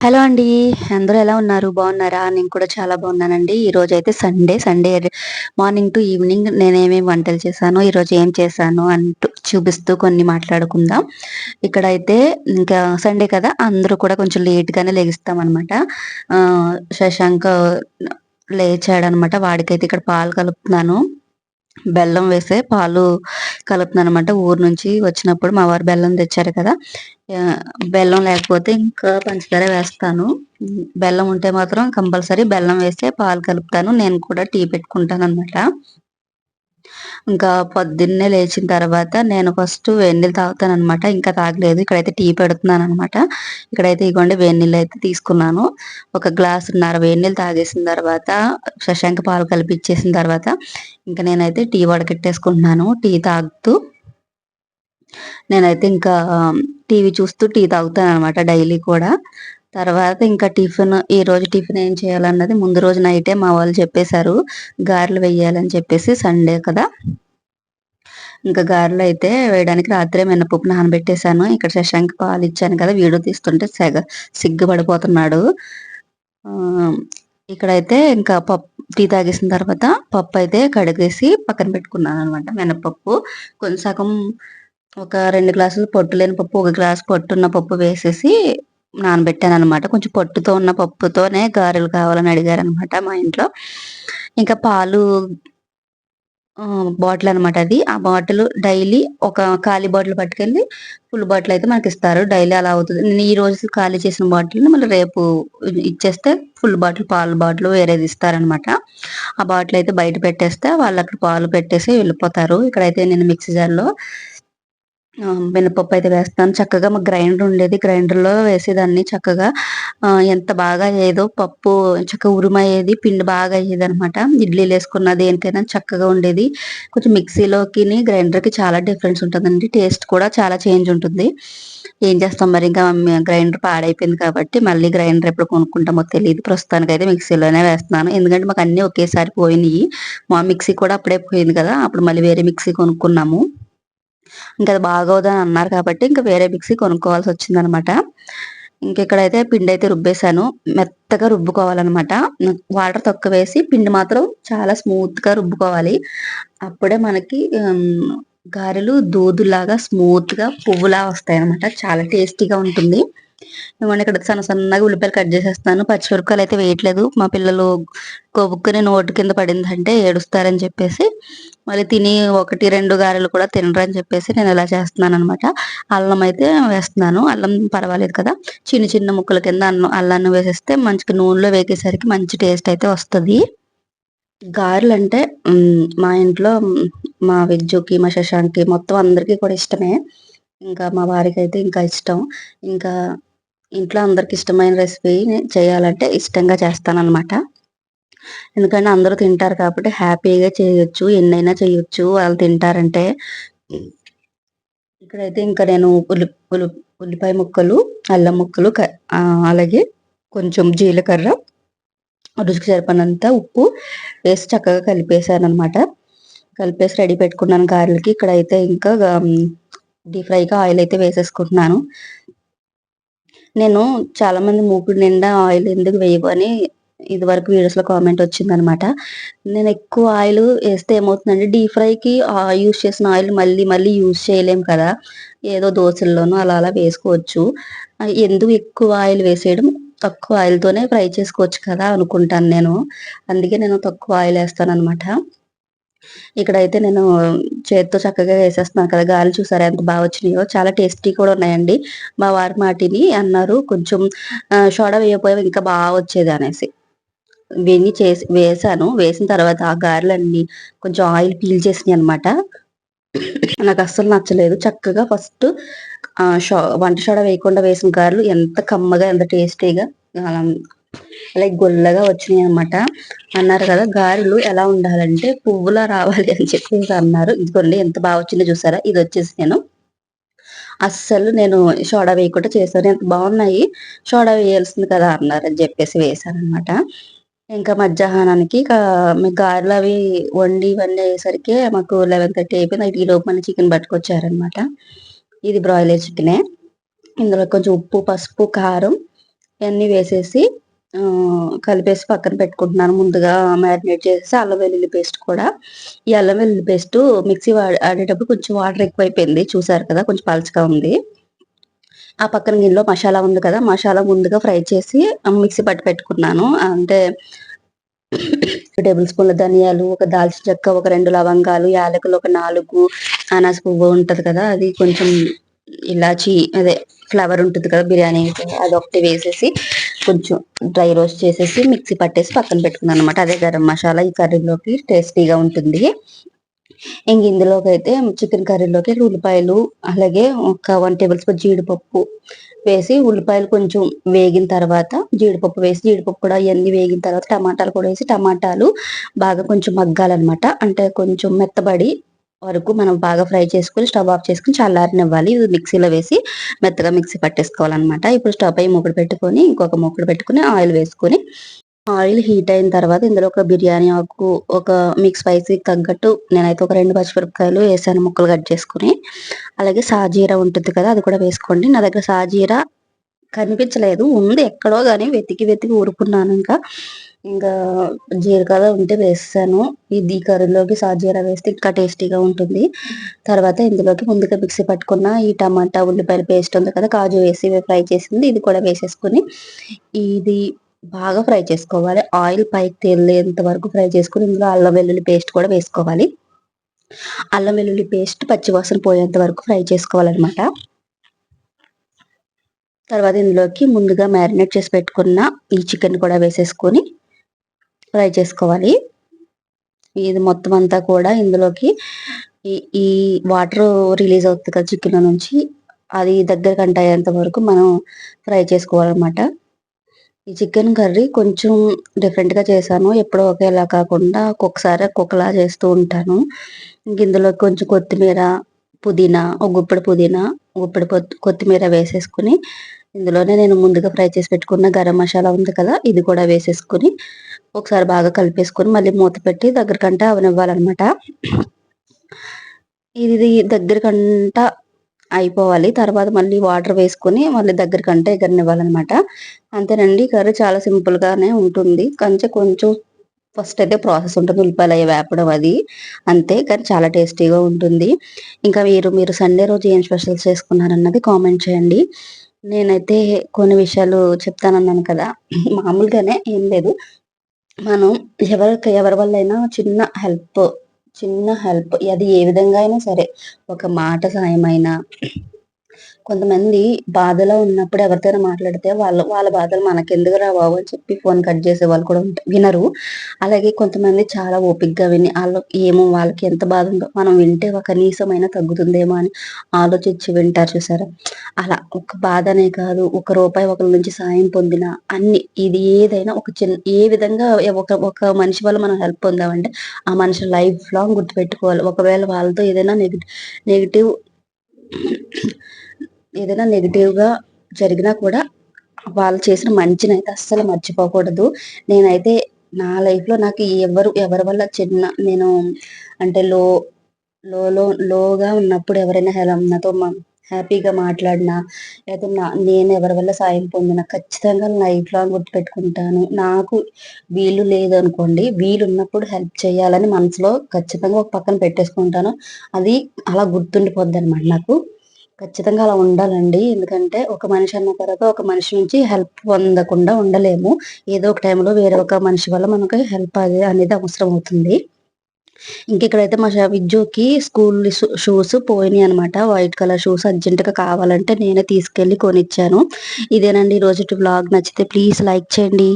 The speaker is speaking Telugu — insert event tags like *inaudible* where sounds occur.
హలో అండి అందరూ ఎలా ఉన్నారు? బాగున్నారా? నేను కూడా చాలా బాగున్నానండి. ఈ రోజు అయితే Sunday Sunday morning to evening నేనేమేమి వంటలు చేశాను ఈరోజు ఏం చేశాను అంటూ చూపిస్తూ కొన్ని మాట్లాడుకుందాం. ఇక్కడైతే ఇంకా సండే కదా అందరూ కూడా కొంచెం లేట్ గానే లెగిస్తాం అనమాట శశాంక్ లేచాడనమాట వాడికైతే ఇక్కడ పాలు కలుపుతున్నాను. బెల్లం వేసే పాలు కలుపుతున్నాను అనమాట ఊరు నుంచి వచ్చినప్పుడు మా వారు బెల్లం తెచ్చారు కదా. బెల్లం లేకపోతే ఇంకా పంచదార వేస్తాను. బెల్లం ఉంటే మాత్రం కంపల్సరీ బెల్లం వేస్తే పాలు కలుపుతాను. నేను కూడా టీ పెట్టుకుంటాను అనమాట ఇంకా పొద్దున్నే లేచిన తర్వాత నేను ఫస్ట్ వేడినీళ్ళు తాగుతాను అనమాట ఇంకా తాగలేదు. ఇక్కడైతే టీ పెడుతున్నాను అనమాట ఇక్కడైతే ఇగోండి వేడినీళ్ళు అయితే తీసుకున్నాను. ఒక గ్లాసున్నర వేడినీళ్ళు తాగేసిన తర్వాత శశాంక పాలు కలిపి ఇచ్చేసిన తర్వాత ఇంకా నేనైతే టీ వడకెట్టేసుకుంటున్నాను. టీ తాగుతూ నేనైతే ఇంకా టీవీ చూస్తూ టీ తాగుతాను అనమాట డైలీ కూడా. తర్వాత ఇంకా టిఫిన్ ఈ రోజు టిఫిన్ ఏం చేయాలన్నది ముందు రోజు నైటే మా వాళ్ళు చెప్పేశారు. గారెలు వేయాలని చెప్పేసి సండే కదా. ఇంకా గారెలు అయితే వేయడానికి రాత్రే మినపప్పు నానబెట్టేశాను. ఇక్కడ శశాంక్ పాలు ఇచ్చాను కదా వీడియో తీస్తుంటే సెగ సిగ్గుపడిపోతున్నాడు. ఇక్కడైతే ఇంకా పప్పు టీ తాగేసిన తర్వాత పప్పు అయితే కడిగేసి పక్కన పెట్టుకున్నాను అనమాట మినపప్పు. కొంచెం సగం ఒక రెండు గ్లాసులు పొట్టు లేని పప్పు ఒక గ్లాస్ పొట్టున్న పప్పు వేసేసి నానబెట్టాను అనమాట కొంచెం పొట్టుతో ఉన్న పప్పుతోనే గారెలు కావాలని అడిగారు అనమాట మా ఇంట్లో. ఇంకా పాలు బాటిల్ అనమాట అది ఆ బాటిల్ డైలీ ఒక ఖాళీ బాటిల్ పట్టుకెళ్ళి ఫుల్ బాటిల్ అయితే మనకి ఇస్తారు డైలీ అలా అవుతుంది. నేను ఈ రోజు ఖాళీ చేసిన బాటిల్ మళ్ళీ రేపు ఇచ్చేస్తే ఫుల్ బాటిల్ పాలు బాటిల్ వేరేది ఇస్తారనమాట ఆ బాటిల్ అయితే బయట పెట్టేస్తే వాళ్ళు అక్కడ పాలు పెట్టేసి వెళ్ళిపోతారు. ఇక్కడైతే నేను మిక్సీ జార్లో మినపప్పు అయితే వేస్తాను. చక్కగా మా గ్రైండర్ ఉండేది. గ్రైండర్లో వేసేదాన్ని చక్కగా. ఎంత బాగా అయ్యేదో పప్పు చక్కగా ఉరుమయ్యేది పిండి బాగా అయ్యేది అనమాట ఇడ్లీలు వేసుకున్న దేనికైనా చక్కగా ఉండేది. కొంచెం మిక్సీలోకి గ్రైండర్కి చాలా డిఫరెన్స్ ఉంటుందండి. టేస్ట్ కూడా చాలా చేంజ్ ఉంటుంది. ఏం చేస్తాం మరి? ఇంకా గ్రైండర్ పాడైపోయింది కాబట్టి మళ్ళీ గ్రైండర్ ఎప్పుడు కొనుక్కుంటామో తెలియదు ప్రస్తుతానికి అయితే మిక్సీలోనే వేస్తున్నాను. ఎందుకంటే మాకు అన్ని ఒకేసారి పోయినాయి. మా మిక్సీ కూడా అప్పుడే పోయింది కదా. అప్పుడు మళ్ళీ వేరే మిక్సీ కొనుక్కున్నాము. ఇంకా అది బాగోదని అన్నారు కాబట్టి ఇంకా వేరే మిక్సీ కొనుక్కోవాల్సి వచ్చిందనమాట. ఇంకెక్కడైతే పిండి అయితే రుబ్బేశాను. మెత్తగా రుబ్బుకోవాలన్నమాట వాటర్ తక్కువ వేసి పిండి మాత్రం చాలా స్మూత్గా రుబ్బుకోవాలి. అప్పుడే మనకి గారెలు దూదులాగా స్మూత్గా పువ్వులా వస్తాయి అనమాట చాలా టేస్టీగా ఉంటుంది. ఇవ్వండి ఇక్కడ సన్న సన్నగా ఉల్లిపాయలు కట్ చేసేస్తాను. పచ్చిమిరపకాయలు అయితే వేయట్లేదు. మా పిల్లలు కొవ్వుకుని నోటు కింద పడిందంటే ఏడుస్తారని చెప్పేసి మళ్ళీ తిని ఒకటి రెండు గారెలు కూడా తినరని చెప్పేసి నేను ఇలా చేస్తున్నాను అనమాట అల్లం అయితే వేస్తున్నాను. అల్లం పర్వాలేదు కదా. చిన్న చిన్న ముక్కల కింద అన్నం అల్లాన్ని వేసేస్తే మంచిగా నూనెలో వేగేసరికి మంచి టేస్ట్ అయితే వస్తుంది. గారెలు అంటే మా ఇంట్లో మా విజ్జుకి మా శశాంక్కి మొత్తం అందరికీ కూడా ఇష్టమే. ఇంకా మా వారికి అయితే ఇంకా ఇష్టం. ఇంకా ఇంట్లో అందరికి ఇష్టమైన రెసిపీ చేయాలంటే ఇష్టంగా చేస్తానన్నమాట. ఎందుకంటే అందరూ తింటారు కాబట్టి హ్యాపీగా చేయొచ్చు ఎన్నైనా చేయొచ్చు వాళ్ళు తింటారంటే. ఇక్కడైతే ఇంకా నేను ఉల్లి ఉల్లి ఉల్లిపాయ ముక్కలు అల్లం ముక్కలు అలాగే కొంచెం జీలకర్ర రుచికి సరిపడినంత ఉప్పు వేసి చక్కగా కలిపేసాను అనమాట కలిపేసి రెడీ పెట్టుకున్నాను గారెలకి. ఇక్కడైతే ఇంకా డీప్ ఫ్రైగా ఆయిల్ అయితే వేసేసుకుంటున్నాను. నేను చాలా మంది మూకుడు నిండా ఆయిల్ ఎందుకు వేయవు అని ఇది వరకు వీడియోస్లో కామెంట్ వచ్చింది అనమాట నేను ఎక్కువ ఆయిల్ వేస్తే ఏమవుతుందంటే డీప్ ఫ్రైకి యూస్ చేసిన ఆయిల్ మళ్ళీ మళ్ళీ యూస్ చేయలేం కదా. ఏదో దోశల్లోనూ అలా అలా వేసుకోవచ్చు. ఎందుకు ఎక్కువ ఆయిల్ వేసేయడం? తక్కువ ఆయిల్ తోనే ఫ్రై చేసుకోవచ్చు కదా అనుకుంటాను నేను. అందుకే నేను తక్కువ ఆయిల్ వేస్తాను అనమాట ఇక్కడైతే నేను చేతితో చక్కగా వేసేస్తున్నాను కదా గాలి చూసారా ఎంత బాగా వచ్చినాయో? చాలా టేస్టీ కూడా ఉన్నాయండి. మా వారి మాటిని అన్నారు కొంచెం సోడా వేయకపోయా ఇంకా బాగా వచ్చేది అనేసి. వెన్ని చేసి వేసాను. వేసిన తర్వాత ఆ గారెలన్నీ కొంచెం ఆయిల్ పీల్ చేసినాయి అనమాట నాకు అస్సలు నచ్చలేదు. చక్కగా ఫస్ట్ వంట సోడా వేయకుండా వేసిన గారెలు ఎంత కమ్మగా ఎంత టేస్టీగా లైక్ గొల్లగా వచ్చినాయి అనమాట అన్నారు కదా గారెలు ఎలా ఉండాలంటే పువ్వులా రావాలి అని చెప్పేసి అన్నారు. ఇదిగోండి ఎంత బాగా వచ్చిందో చూసారా? ఇది వచ్చేసి నేను అస్సలు నేను సోడా వేయకుండా చేశాను. ఎంత బాగున్నాయి? సోడా వేయాల్సింది కదా అన్నారు అని చెప్పేసి వేసాను అనమాట ఇంకా మధ్యాహ్నానికి గారెలు అవి వండి వండి అయ్యేసరికి మాకు లెవెన్ థర్టీ అయిపోయింది. ఈ లోపు మన చికెన్ పట్టుకొచ్చారనమాట ఇది బ్రాయిలర్ చికెనే ఇందులో కొంచెం ఉప్పు పసుపు కారం ఇవన్నీ వేసేసి కలిపేసి పక్కన పెట్టుకుంటున్నాను. ముందుగా మ్యారినేట్ చేసేసి అల్లం వెల్లుల్లి పేస్ట్ కూడా. ఈ అల్లం వెల్లుల్లి పేస్ట్ మిక్సీ ఆడేటప్పుడు కొంచెం వాటర్ ఎక్కువైపోయింది. చూసారు కదా కొంచెం పలచగా ఉంది. ఆ పక్కన గిన్నెలో మసాలా ఉంది కదా మసాలా ముందుగా ఫ్రై చేసి మిక్సీ పట్టి పెట్టుకున్నాను. అంటే *coughs* టేబుల్ స్పూన్ల ధనియాలు ఒక దాల్చిన చెక్క ఒక రెండు లవంగాలు యాలకులు ఒక నాలుగు అనాస పువ్వు ఉంటుంది కదా అది కొంచెం ఇలాచి అదే ఫ్లవర్ ఉంటుంది కదా బిర్యానీ అది ఒకటి వేసేసి కొంచెం డ్రై రోస్ట్ చేసేసి మిక్సీ పట్టేసి పక్కన పెట్టుకున్నాను అనమాట అదే గరం మసాలా ఈ కర్రీలోకి టేస్టీగా ఉంటుంది. ఇంక ఇందులోకి అయితే చికెన్ కర్రీలోకి ఉల్లిపాయలు అలాగే ఒక వన్ టేబుల్ స్పూన్ జీడిపప్పు వేసి ఉల్లిపాయలు కొంచెం వేగిన తర్వాత జీడిపప్పు వేసి జీడిపప్పు కూడా ఇవన్నీ వేగిన తర్వాత టమాటాలు కూడా వేసి టమాటాలు బాగా కొంచెం మగ్గాలన్నమాట. అంటే కొంచెం మెత్తబడి వరకు మనం బాగా ఫ్రై చేసుకుని స్టవ్ ఆఫ్ చేసుకుని చల్లారనివ్వాలి. ఇది మిక్సీలో వేసి మెత్తగా మిక్సీ పట్టేసుకోవాలన్నమాట. ఇప్పుడు స్టవ్ పై మూకుడు పెట్టుకొని ఇంకొక మూకుడు పెట్టుకుని ఆయిల్ వేసుకొని ఆయిల్ హీట్ అయిన తర్వాత ఇందులో ఒక బిర్యానీ ఆకు ఒక మిక్స్ స్పైసీ తగ్గట్టు నేనైతే ఒక రెండు పచ్చిమిరపకాయలు వేసాను ముక్కలు కట్ చేసుకుని. అలాగే సాజీరా ఉంటుంది కదా అది కూడా వేసుకోండి. నా దగ్గర సాజీరా కనిపించలేదు. ఉంది ఎక్కడో కానీ వెతికి వెతికి ఊరుకున్నాను ఇంకా. ఇంకా జీలకర్ర ఉంటే వేస్తాను. ఇది కర్రీలోకి సాజీరా వేస్తే ఇంకా టేస్టీగా ఉంటుంది. తర్వాత ఇందులోకి ముందుగా మిక్సీ పట్టుకున్న ఈ టమాటా ఉల్లిపాయల పేస్ట్ ఉంది కదా కాజు వేసి ఫ్రై చేసింది. ఇది కూడా వేసేసుకుని ఇది బాగా ఫ్రై చేసుకోవాలి. ఆయిల్ పైకి తేలేంత వరకు ఫ్రై చేసుకుని ఇందులో అల్లం వెల్లుల్లి పేస్ట్ కూడా వేసుకోవాలి. అల్లం వెల్లుల్లి పేస్ట్ పచ్చివాసన పోయేంత వరకు ఫ్రై చేసుకోవాలన్నమాట. తర్వాత ఇందులోకి ముందుగా మ్యారినేట్ చేసి పెట్టుకున్న ఈ చికెన్ కూడా వేసేసుకొని ఫ్రై చేసుకోవాలి. ఇది మొత్తం అంతా కూడా ఇందులోకి ఈ ఈ వాటర్ రిలీజ్ అవుతుంది కదా చికెన్ నుంచి అది దగ్గర కంటయ్యేంత వరకు మనం ఫ్రై చేసుకోవాలన్నమాట. ఈ చికెన్ కర్రీ కొంచెం డిఫరెంట్గా చేశాను. ఎప్పుడో ఒకేలా కాకుండా ఒక్కొక్కసారి ఒక్కొక్కలా చేస్తూ ఉంటాను. ఇందులో కొంచెం కొత్తిమీర పుదీనా ఒక గుప్పెడు పుదీనా గుప్పెడు కొత్తిమీర వేసేసుకుని ఇందులోనే నేను ముందుగా ఫ్రై చేసి పెట్టుకున్న గరం మసాలా ఉంది కదా ఇది కూడా వేసేసుకుని ఒకసారి బాగా కలిపేసుకొని మళ్ళీ మూత పెట్టి దగ్గరకంట అవనివ్వాలన్నమాట. ఇది దగ్గరకంట అయిపోవాలి. తర్వాత మళ్ళీ వాటర్ వేసుకొని మళ్ళీ దగ్గరకంటే ఎగరనివ్వాలన్నమాట. అంతేనండి కర్రీ చాలా సింపుల్గానే ఉంటుంది. కొంచెం కొంచెం ఫస్ట్ అయితే ప్రాసెస్ ఉంటుంది ఉల్లిపాయలు అవి వేపడం అది. అంతే కానీ చాలా టేస్టీగా ఉంటుంది. ఇంకా మీరు మీరు సండే రోజు ఏం స్పెషల్స్ చేసుకున్నారన్నది కామెంట్ చేయండి. నేనైతే కొన్ని విషయాలు చెప్తానన్నాను కదా. మామూలుగానే ఏం లేదు. మనం ఎవరికి ఎవరి వల్ల అయినా చిన్న హెల్ప్ చిన్న హెల్ప్ అది ఏ విధంగా అయినా సరే ఒక మాట సాయమైనా కొంతమంది బాధలో ఉన్నప్పుడు ఎవరితోనే మాట్లాడితే వాళ్ళ వాళ్ళ బాధలు మనకెందుకు రా బాబు అని చెప్పి ఫోన్ కట్ చేసే వాళ్ళు కూడా వినరు. అలాగే కొంతమంది చాలా ఓపిక్గా విని వాళ్ళు ఏమో వాళ్ళకి ఎంత బాధ ఉందో మనం వింటే ఒక కనీసమైనా తగ్గుతుందేమో అని ఆలోచించి వింటారు చూసారా? అలా ఒక బాధనే కాదు ఒక రూపాయి ఒకరి నుంచి సాయం పొందిన అన్ని ఇది ఏదైనా ఒక చిన్న ఏ విధంగా ఒక ఒక మనిషి వల్ల మనం హెల్ప్ పొందామంటే ఆ మనిషి లైఫ్ లాంగ్ గుర్తుపెట్టుకోవాలి. ఒకవేళ వాళ్ళతో ఏదైనా నెగిటివ్ నెగిటివ్ ఏదైనా నెగిటివ్గా జరిగినా కూడా వాళ్ళు చేసిన మంచిని అయితే అస్సలు మర్చిపోకూడదు. నేనైతే నా లైఫ్లో నాకు ఎవరు ఎవరి వల్ల చిన్న నేను అంటే లో లో లోగా ఉన్నప్పుడు ఎవరైనా హెలా నాతో హ్యాపీగా మాట్లాడినా లేదా నేను ఎవరి వల్ల సాయం పొందినా ఖచ్చితంగా లైఫ్ లాంగ్ గుర్తుపెట్టుకుంటాను. నాకు వీలు లేదు అనుకోండి వీలు ఉన్నప్పుడు హెల్ప్ చేయాలని మనసులో ఖచ్చితంగా ఒక పక్కన పెట్టేసుకుంటాను. అది అలా గుర్తుండిపోద్ది అనమాట నాకు. ఖచ్చితంగా అలా ఉండాలండి. ఎందుకంటే ఒక మనిషి అన్న తర్వాత ఒక మనిషి నుంచి హెల్ప్ పొందకుండా ఉండలేము. ఏదో ఒక టైంలో వేరే ఒక మనిషి వల్ల మనకు హెల్ప్ అనేది అవసరం అవుతుంది. ఇంకెక్కడైతే మా విద్యుకి స్కూల్ షూస్ పోయినాయి అనమాట వైట్ కలర్ షూస్ అర్జెంటుగా కావాలంటే నేనే తీసుకెళ్ళి కొనిచ్చాను. ఇదేనండి ఈ రోజు బ్లాగ్ నచ్చితే ప్లీజ్ లైక్ చేయండి.